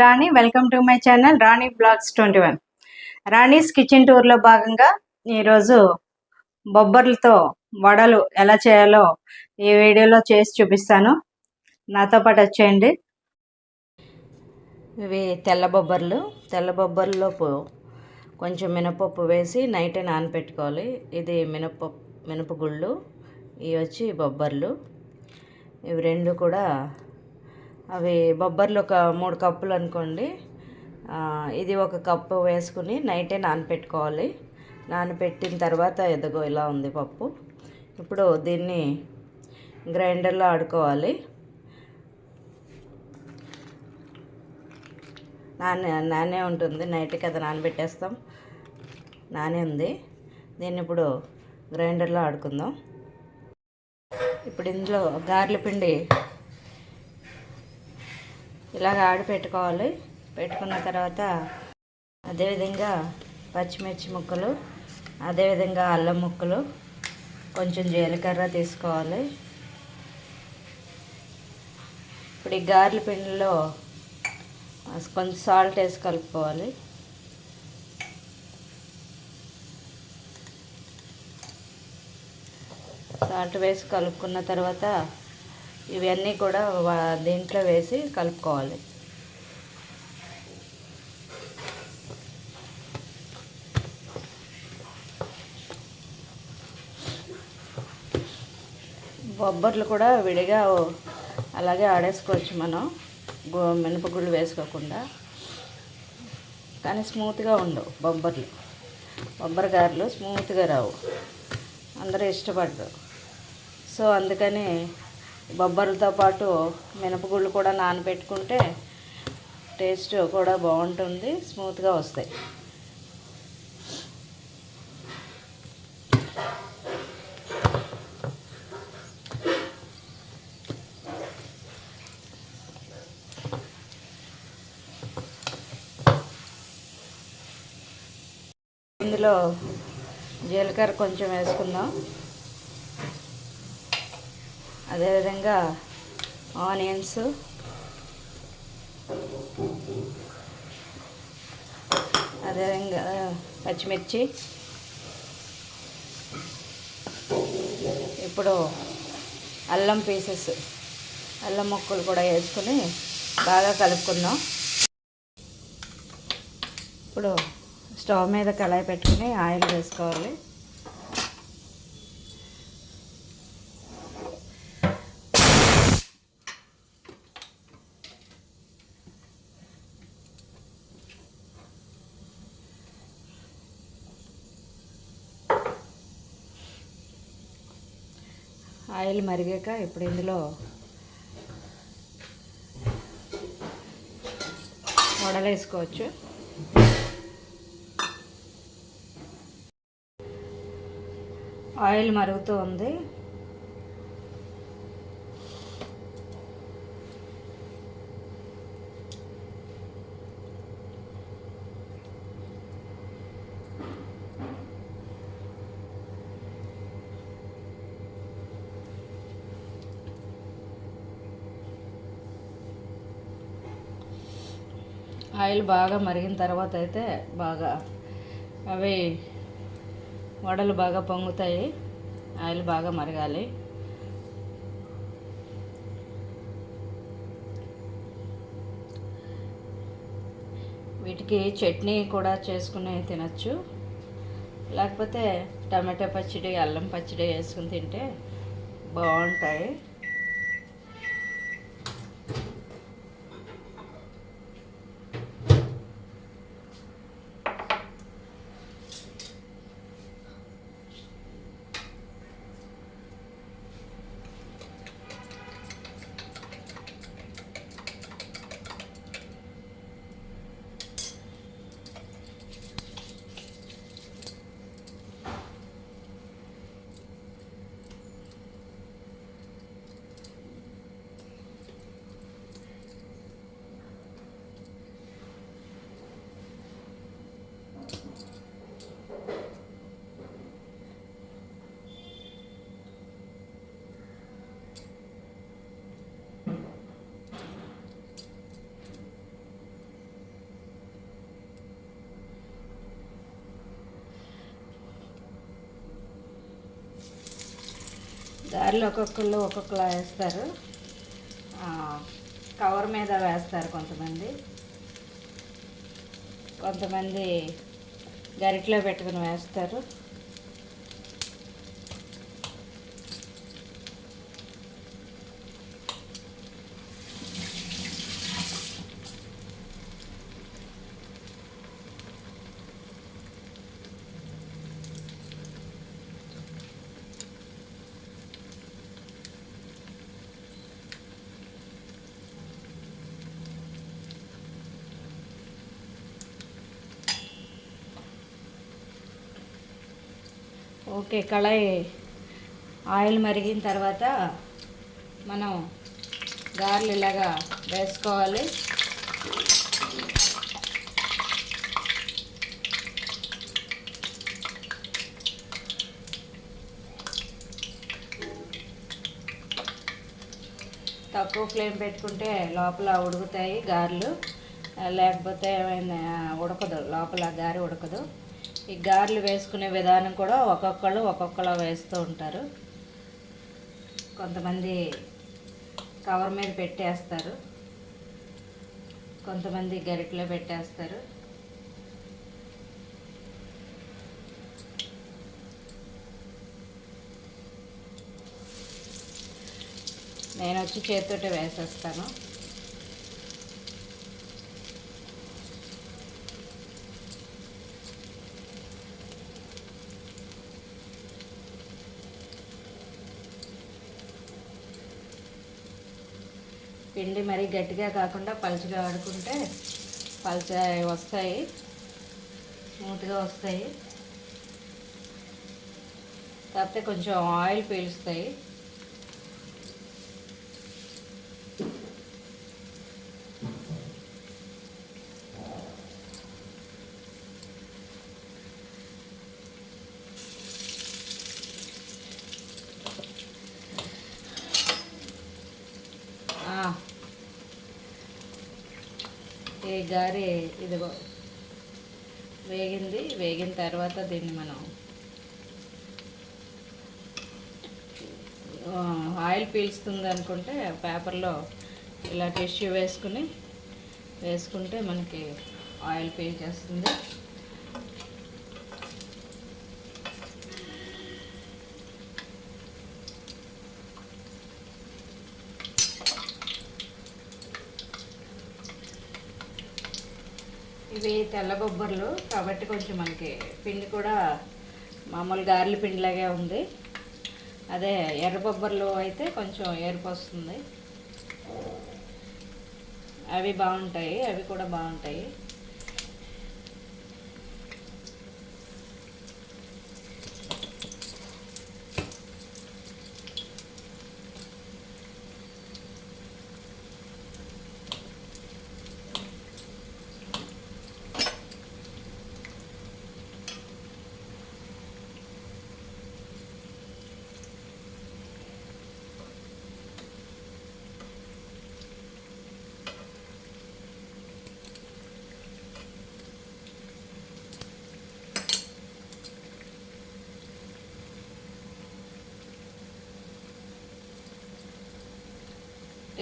Rani welcome to my channel Rani vlogs twenty one. Rani's kitchen టూర్లో భాగంగా ఈరోజు బొబ్బర్లతో వడలు ఎలా చేయాలో ఈ వీడియోలో చేసి చూపిస్తాను. నాతో పాటు వచ్చేయండి. ఇవి తెల్ల బొబ్బర్లు. తెల్ల బొబ్బర్లలోపు కొంచెం మినపప్పు వేసి నైటే నానపెట్టుకోవాలి. ఇది మినపప్పు మినపగుళ్ళు ఇవి వచ్చి బొబ్బర్లు. ఇవి రెండు కూడా అవి బొబ్బర్లు ఒక మూడు కప్పులు అనుకోండి. ఇది ఒక కప్పు వేసుకుని నైటే నానపెట్టుకోవాలి. నానపెట్టిన తర్వాత ఎదగో ఇలా ఉంది పప్పు. ఇప్పుడు దీన్ని గ్రైండర్లో ఆడుకోవాలి. నానే నానే ఉంటుంది. నైట్ కదా నానబెట్టేస్తాం. నానే ఉంది. దీన్ని ఇప్పుడు గ్రైండర్లో ఆడుకుందాం. ఇప్పుడు ఇందులో గార్ల పిండి ఇలాగ ఆడి పెట్టుకోవాలి. పెట్టుకున్న తర్వాత అదేవిధంగా పచ్చిమిర్చి ముక్కలు అదేవిధంగా అల్లం ముక్కలు కొంచెం జీలకర్ర తీసుకోవాలి. ఇప్పుడు ఈ గారెల పిండిలో కొంచెం సాల్ట్ వేసి కలుపుకోవాలి. సాల్ట్ వేసి కలుపుకున్న తర్వాత ఇవన్నీ కూడా వా- దీంట్లో వేసి కలుపుకోవాలి. బొబ్బర్లు కూడా విడిగా అలాగే ఆడేసుకోవచ్చు మనం. గో మినపగుళ్ళు వేసుకోకుండా. కానీ స్మూత్గా ఉండవు బొబ్బర్లు. బొబ్బరి గారెలు స్మూత్గా రావు. అందరూ ఇష్టపడరు. సో అందుకని బొబ్బర్లతో పాటు మినపగుళ్ళు కూడా నానబెట్టుకుంటే టేస్ట్ కూడా బాగుంటుంది స్మూత్గా వస్తాయి. ఇందులో జీలకర్ర కొంచెం వేసుకుందాం. అదేవిధంగా ఆనియన్స్. అదేవిధంగా పచ్చిమిర్చి. ఇప్పుడు అల్లం పీసెస్ అల్లం ముక్కలు కూడా వేసుకుని బాగా కలుపుకుందాం. ఇప్పుడు స్టవ్ మీద కళాయి పెట్టుకుని ఆయిల్ వేసుకోవాలి. ఆయిల్ మరిగాక ఇప్పుడు ఇందులో వడలు వేసుకోవచ్చు ఆయిల్ మరుగుతూ ఉంది. ఆయిల్ బాగా మరిగిన తర్వాత అయితే బాగా అవి వడలు బాగా పొంగుతాయి. ఆయిల్ బాగా మరగాలి. వీటికి చట్నీ కూడా చేసుకుని తినచ్చు. లేకపోతే టమాటా పచ్చడి అల్లం పచ్చడి వేసుకుని తింటే బాగుంటాయి. గారెలు ఒక్కొక్కళ్ళు ఒక్కొక్కలా వేస్తారు. కవర్ మీద వేస్తారు కొంతమంది. కొంతమంది గరిట్లో పెట్టుకుని వేస్తారు. ఓకే కళాయి ఆయిల్ మరిగిన తర్వాత మనం గారెలు ఇలాగా వేసుకోవాలి. తక్కువ ఫ్లేమ్ పెట్టుకుంటే లోపల ఉడుకుతాయి గారెలు. లేకపోతే ఏమైనా ఉడకదు లోపల గారె ఉడకదు. ఈ గారెలు వేసుకునే విధానం కూడా ఒక్కొక్కళ్ళు ఒక్కొక్కలా వేస్తూ ఉంటారు. కొంతమంది కవర్ మీద పెట్టేస్తారు. కొంతమంది గరిటలో పెట్టేస్తారు. నేను వచ్చి చేతితోటే వేసేస్తాను. పిండి మరీ గట్టిగా కాకుండా పలుచగా ఆడుకుంటే పలుచ వస్తాయి స్మూత్గా వస్తాయి. కాకపోతే కొంచెం ఆయిల్ పీలుస్తాయి ఆ. ఈ గారి ఇదిగో. వేగింది వేగిన తర్వాత దీన్ని మనం ఆయిల్ పీల్స్తుంది అనుకుంటే పేపర్లో ఇలా టిష్యూ వేసుకుని వేసుకుంటే మనకి ఆయిల్ పీల్చేస్తుంది ఇవి తెల్ల బొబ్బర్లు కాబట్టి కొంచెం మనకి పిండి కూడా మామూలు గారెల పిండిలాగే ఉంది. అదే ఎర్ర బొబ్బర్లు అయితే కొంచెం ఎరుపు వస్తుంది. అవి బాగుంటాయి అవి కూడా బాగుంటాయి.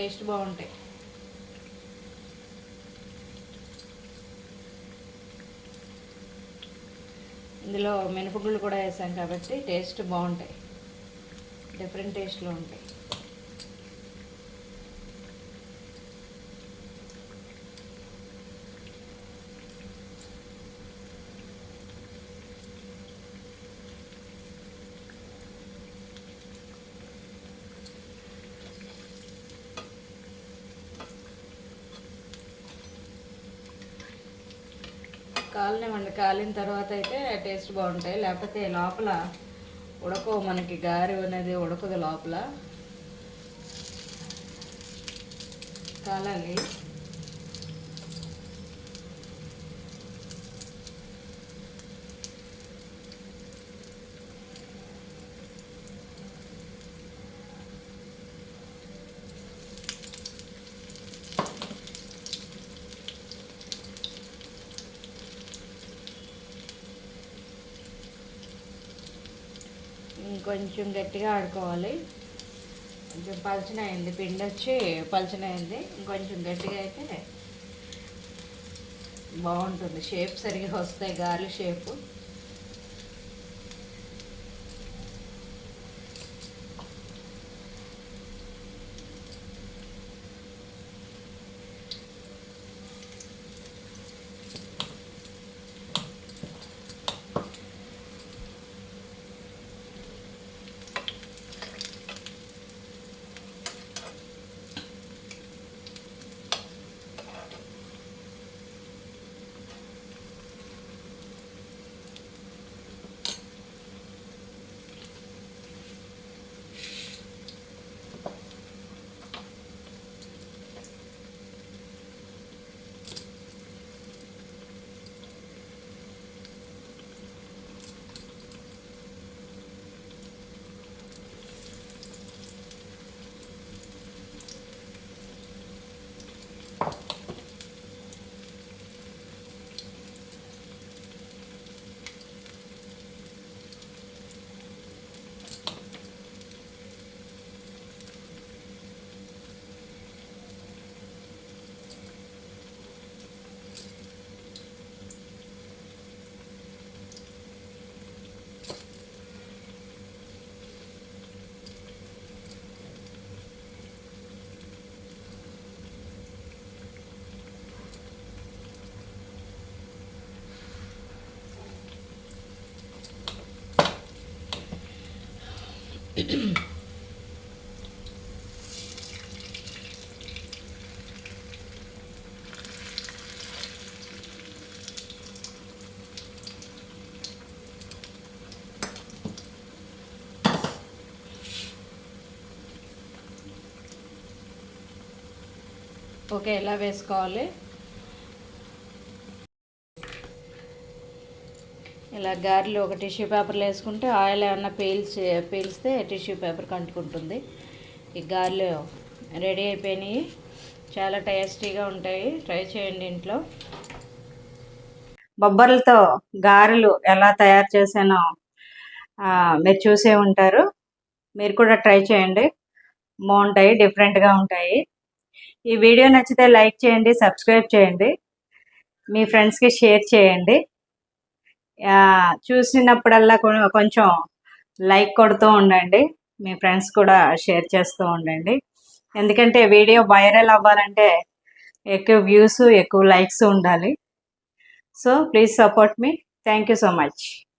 టేస్ట్ బాగుంటాయి. ఇందులో మినపగుళ్ళు కూడా వేసాం కాబట్టి టేస్ట్ బాగుంటాయి. డిఫరెంట్ టేస్ట్లో ఉంటాయి. కాలనివ్వండి కాలిన తర్వాత అయితే టేస్ట్ బాగుంటాయి. లేకపోతే లోపల ఉడకవు మనకి గారి అనేది ఉడకదు లోపల. కాలాలి. కొంచెం గట్టిగా ఆడుకోవాలి. కొంచెం పలచన అయింది పిండి వచ్చి పలచన అయింది ఇంకొంచెం గట్టిగా అయితే బాగుంటుంది. షేప్ సరిగా వస్తాయి గాలి షేపు ఓకే ఎలా వేసుకోవాలి ఇలా గారెలు ఒక టిష్యూ పేపర్లో వేసుకుంటే ఆయిల్ ఏమన్నా పీల్చి పీల్స్తే టిష్యూ పేపర్ కంటుకుంటుంది. ఈ గారెలు రెడీ అయిపోయినాయి. చాలా టేస్టీగా ఉంటాయి. ట్రై చేయండి ఇంట్లో. బొబ్బర్లతో గారెలు ఎలా తయారు చేసానో మీరు చూసే ఉంటారు. మీరు కూడా ట్రై చేయండి. బాగుంటాయి డిఫరెంట్గా ఉంటాయి. ఈ వీడియో నచ్చితే లైక్ చేయండి సబ్స్క్రైబ్ చేయండి. మీ ఫ్రెండ్స్కి షేర్ చేయండి. చూసినప్పుడల్లా కొంచెం లైక్ కొడుతూ ఉండండి. మీ ఫ్రెండ్స్ కూడా షేర్ చేస్తూ ఉండండి. ఎందుకంటే వీడియో వైరల్ అవ్వాలంటే ఎక్కువ వ్యూస్ ఎక్కువ లైక్స్ ఉండాలి. So please support me. Thank you so much.